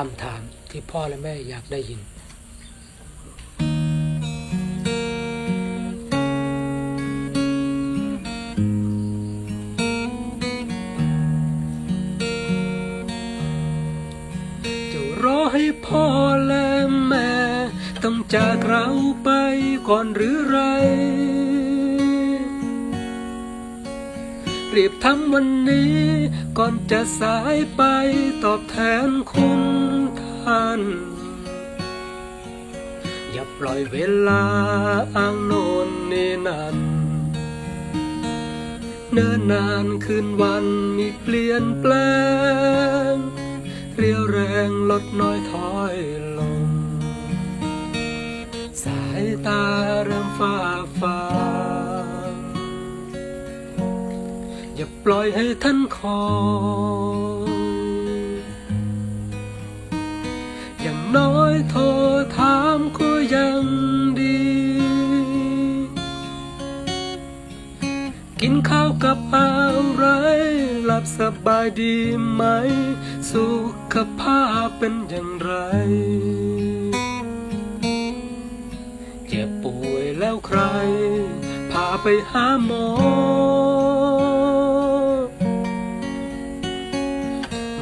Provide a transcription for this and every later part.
คำถามที่พ่อและแม่อยากได้ยิน จะรอให้พ่อและแม่ ต้องจากเราไปก่อนหรือไรรีบทำวันนี้ก่อนจะสายไปตอบแทนคุณ ท่านอย่าปล่อยเวลาอ้างโน่นนี่นั่นเนิ่นนานคืนวันมีเปลี่ยนแปลง เรียวแรงลดน้อยถอยลง สายตาเริ่มฟ้าฟางอย่าปล่อยให้ท่านคอย โทรถามก็ยังดี กินข้าวกับอะไร หลับสบายดีไหม สุขภาพเป็นอย่างไรเจ็บป่วยแล้วใคร พาไปหาหมอ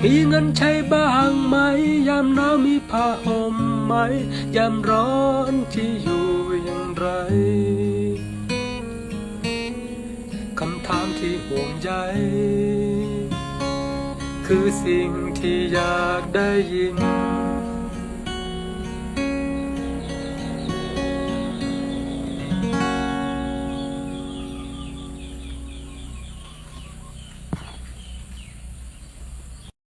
มีเงินใช้บ้างไหม ยามหนาวมีผ้าห่ม ไหมยามร้อนที่อยู่อย่างไร คำถามที่ห่วงใยคือสิ่งที่อยากได้ยิน